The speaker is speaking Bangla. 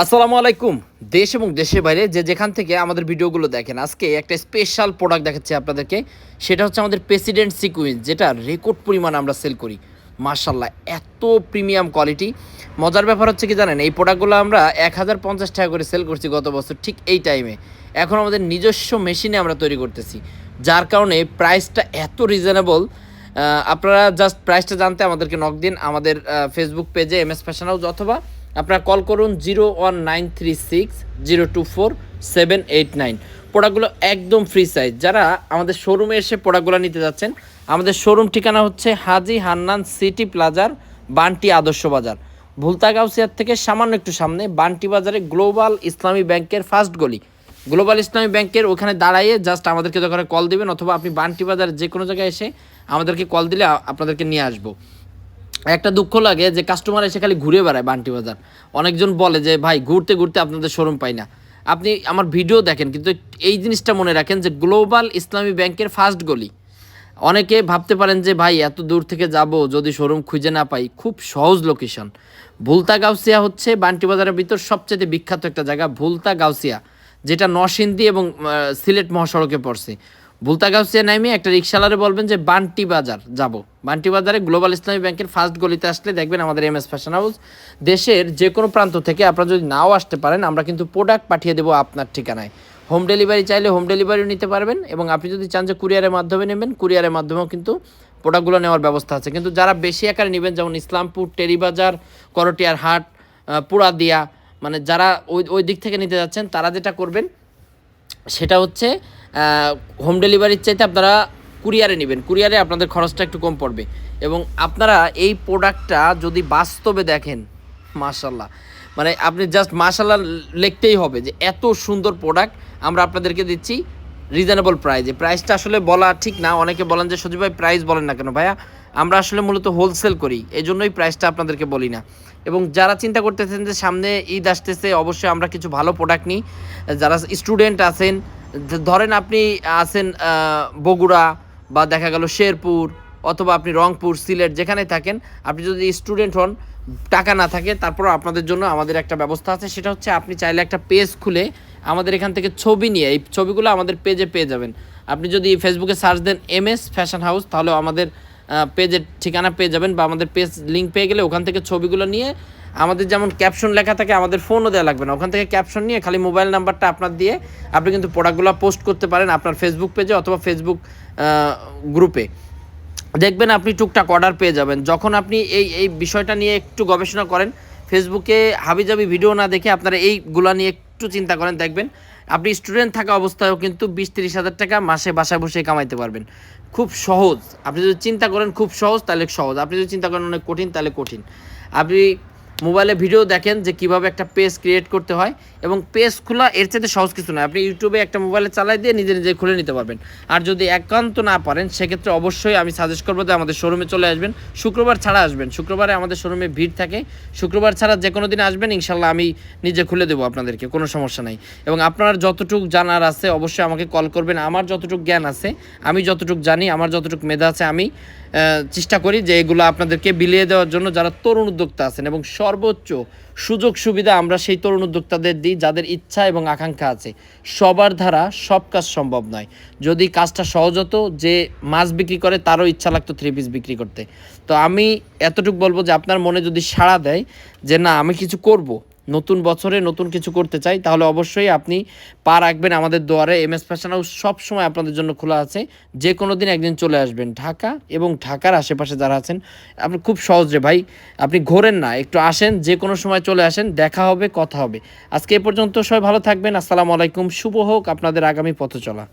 আসসালামু আলাইকুম। দেশ এবং দেশের বাইরে যে যেখান থেকে আমাদের ভিডিওগুলো দেখেন, আজকে একটা স্পেশাল প্রোডাক্ট দেখাচ্ছি আপনাদেরকে। সেটা হচ্ছে আমাদের প্রেসিডেন্ট সিকুইন্স যেটা রেকর্ড পরিমাণ আমরা সেল করি। মার্শাল্লাহ এত প্রিমিয়াম কোয়ালিটি মজার ব্যাপার হচ্ছে কি জানেন, এই প্রোডাক্টগুলো আমরা এক হাজার পঞ্চাশ টাকা করে সেল করছি গত বছর, ঠিক এই টাইমে এখন আমাদের নিজস্ব মেশিনে আমরা তৈরি করতেছি, যার কারণে প্রাইসটা এত রিজনেবল আপনারা জাস্ট প্রাইসটা জানতে আমাদেরকে নক দিন, আমাদের ফেসবুক পেজে এম এস ফ্যাশন হাউস অথবা আপনারা কল করুন zero one nine three six zero two four seven eight nine প্রোডাক্টগুলো একদম ফ্রি সাইজ যারা আমাদের শোরুমে এসে প্রোডাক্টগুলো নিতে যাচ্ছেন, আমাদের শোরুম ঠিকানা হচ্ছে হাজি হান্নান সিটি প্লাজার, বান্টি আদর্শ বাজার। ভুলতা গাউসিয়ার থেকে সামান্য একটু সামনে, বান্টি বাজারে গ্লোবাল ইসলামী ব্যাংকের ফার্স্ট গলি। গ্লোবাল ইসলামী ব্যাংকের ওখানে দাঁড়াইয়ে জাস্ট আমাদেরকে দোকানে কল দিবেন, অথবা আপনি বান্টি বাজার যে কোনো জায়গায় এসে আমাদেরকে কল দিলে আপনাদেরকে নিয়ে আসব। একটা দুঃখ লাগে যে কাস্টমার এসে খালি ঘুরে বেড়ায় বান্টি বাজার। অনেকজন বলে যে, ভাই, ঘুরতে ঘুরতে আপনাদের শোরুম পাই না। আপনি আমার ভিডিও দেখেন, কিন্তু এই জিনিসটা মনে রাখেন যে গ্লোবাল ইসলামী ব্যাংকের ফার্স্ট গলি। অনেকে ভাবতে পারেন যে, ভাই, এত দূর থেকে যাব, যদি শোরুম খুঁজে না পাই। খুব সহজ লোকেশন ভুলতা গাউসিয়া হচ্ছে বান্টি বাজারের ভিতর সবচেয়ে বিখ্যাত একটা জায়গা, ভুলতা গাউসিয়া, যেটা নরসিংদী এবং সিলেট মহাসড়কে পড়ছে। ভুলতা গাউসিয়া নামে একটা রিক্সাওয়ালারে বলবেন যে, বান্টি বাজার যাব। বান্টি বাজারে গ্লোবাল ইসলামী ব্যাংকের ফার্স্ট গলিতে আসলে দেখবেন আমাদের এম এস ফ্যাশন হাউস দেশের যে কোনো প্রান্ত থেকে আপনারা যদি নাও আসতে পারেন, আমরা কিন্তু প্রোডাক্ট পাঠিয়ে দেবো আপনার ঠিকানায়। হোম ডেলিভারি চাইলে হোম ডেলিভারিও নিতে পারবেন এবং আপনি যদি চান যে কুরিয়ারের মাধ্যমে নেবেন কুরিয়ারের মাধ্যমেও কিন্তু প্রোডাক্টগুলো নেওয়ার ব্যবস্থা আছে। কিন্তু যারা বেশি আকারে নেবেন, যেমন ইসলামপুর, টেরিবাজার করটিয়ার হাট পুরাদিয়া মানে যারা ওই ওই দিক থেকে নিতে যাচ্ছেন, তারা যেটা করবেন সেটা হচ্ছে হোম ডেলিভারির চাইতে আপনারা কুরিয়ারে নেবেন। কুরিয়ারে আপনাদের খরচটা একটু কম পড়বে। এবং আপনারা এই প্রোডাক্টটা যদি বাস্তবে দেখেন মাশাল্লাহ মানে আপনি জাস্ট মাশাল্লাহ লিখতেই হবে যে এত সুন্দর প্রোডাক্ট আমরা আপনাদেরকে দিচ্ছি রিজনেবল প্রাইজে প্রাইসটা আসলে বলা ঠিক না, অনেকে বলেন যে, সজীব ভাই প্রাইস বলেন না কেন ভাইয়া? আমরা আসলে মূলত হোলসেল করি এই জন্যই প্রাইসটা আপনাদেরকে বলি না। এবং যারা চিন্তা করতেছেন যে সামনে ঈদ আসতেছে, অবশ্যই আমরা কিছু ভালো প্রোডাক্ট নিই। যারা স্টুডেন্ট আছেন ধরেন আপনি আছেন বগুড়া বা দেখা গেল শেরপুর অথবা আপনি রংপুর, সিলেট যেখানে থাকেন, আপনি যদি স্টুডেন্ট হন, টাকা না থাকে তারপর আপনাদের জন্য আমাদের একটা ব্যবস্থা আছে। সেটা হচ্ছে আপনি চাইলে একটা পেজ খুলে আমাদের এখান থেকে ছবি নিয়ে, এই ছবিগুলো আমাদের পেজে পেয়ে যাবেন। আপনি যদি ফেসবুকে সার্চ দেন এম এস ফ্যাশন হাউস তাহলে আমাদের পেজের ঠিকানা পেয়ে যাবেন বা আমাদের পেজ লিঙ্ক পেয়ে গেলে ওখান থেকে ছবিগুলো নিয়ে আমাদের যেমন ক্যাপশন লেখা থাকে, আমাদের ফোনও দেওয়া লাগবে না। ওখান থেকে ক্যাপশন নিয়ে খালি মোবাইল নাম্বারটা আপনার দিয়ে আপনি কিন্তু প্রোডাক্টগুলো পোস্ট করতে পারেন আপনার ফেসবুক পেজে অথবা ফেসবুক গ্রুপে দেখবেন আপনি টুকটাক অর্ডার পেয়ে যাবেন। যখন আপনি এই এই বিষয়টা নিয়ে একটু গবেষণা করেন ফেসবুকে হাবিজাবি ভিডিও না দেখে আপনারা এইগুলা নিয়ে একটু চিন্তা করেন, দেখবেন আপনি স্টুডেন্ট থাকা অবস্থায়ও কিন্তু বিশ তিরিশ হাজার টাকা মাসে বাসায় বসে কামাইতে পারবেন। খুব সহজ। আপনি যদি চিন্তা করেন খুব সহজ, তাহলে সহজ। আপনি যদি চিন্তা করেন অনেক কঠিন, তাহলে কঠিন। আপনি মোবাইলে ভিডিও দেখেন যে কীভাবে একটা পেজ ক্রিয়েট করতে হয় এবং পেজ খোলা এর চাইতে সহজ কিছু নয় আপনি ইউটিউবে একটা মোবাইলে চালাই দিয়ে নিজে নিজে খুলে নিতে পারবেন। আর যদি একান্ত না পারেন, সেক্ষেত্রে অবশ্যই আমি সাজেস্ট করব যে আমাদের শোরুমে চলে আসবেন। শুক্রবার ছাড়া আসবেন। শুক্রবারে আমাদের শোরুমে ভিড় থাকে। শুক্রবার ছাড়া যে কোনো দিন আসবেন, ইনশাল্লাহ আমি নিজে খুলে দেবো আপনাদেরকে, কোনো সমস্যা নাই। এবং আপনার যতটুকু জানার আছে, অবশ্যই আমাকে কল করবেন। আমার যতটুকু জ্ঞান আছে, আমি যতটুকু জানি, আমার যতটুকু মেধা আছে, আমি চেষ্টা করি যে এগুলো আপনাদেরকে বিলিয়ে দেওয়ার জন্য যারা তরুণ উদ্যোক্তা আছেন এবং সর্বোচ্চ সুযোগ সুবিধা আমরা সেই তরুণ উদ্যোক্তাদের দিই, যাদের ইচ্ছা এবং আকাঙ্ক্ষা আছে। সবার দ্বারা সব কাজ সম্ভব নয়। যদি কাজটা সহজ হতো, যে মাছ বিক্রি করে তারও ইচ্ছা লাগতো থ্রি পিস বিক্রি করতে। তো আমি এতটুকু বলব যে আপনার মনে যদি সাড়া দেয় যে না, আমি কিছু করব নতুন বছরে নতুন কিছু করতে চাই, তাহলে অবশ্যই আপনি পা রাখবেন আমাদের দুয়ারে এম এস ফ্যাশন হাউস সবসময় আপনাদের জন্য খোলা আছে। যে কোনো দিন একদিন চলে আসবেন ঢাকা এবং ঢাকার আশেপাশে যারা আছেন, আপনি খুব সহজে ভাই, আপনি ঘোরেন না, একটু আসেন, যে কোনো সময় চলে আসেন, দেখা হবে, কথা হবে। আজকে এ পর্যন্ত সবাই ভালো থাকবেন, আসসালামু আলাইকুম, শুভ হোক আপনাদের আগামী পথ চলা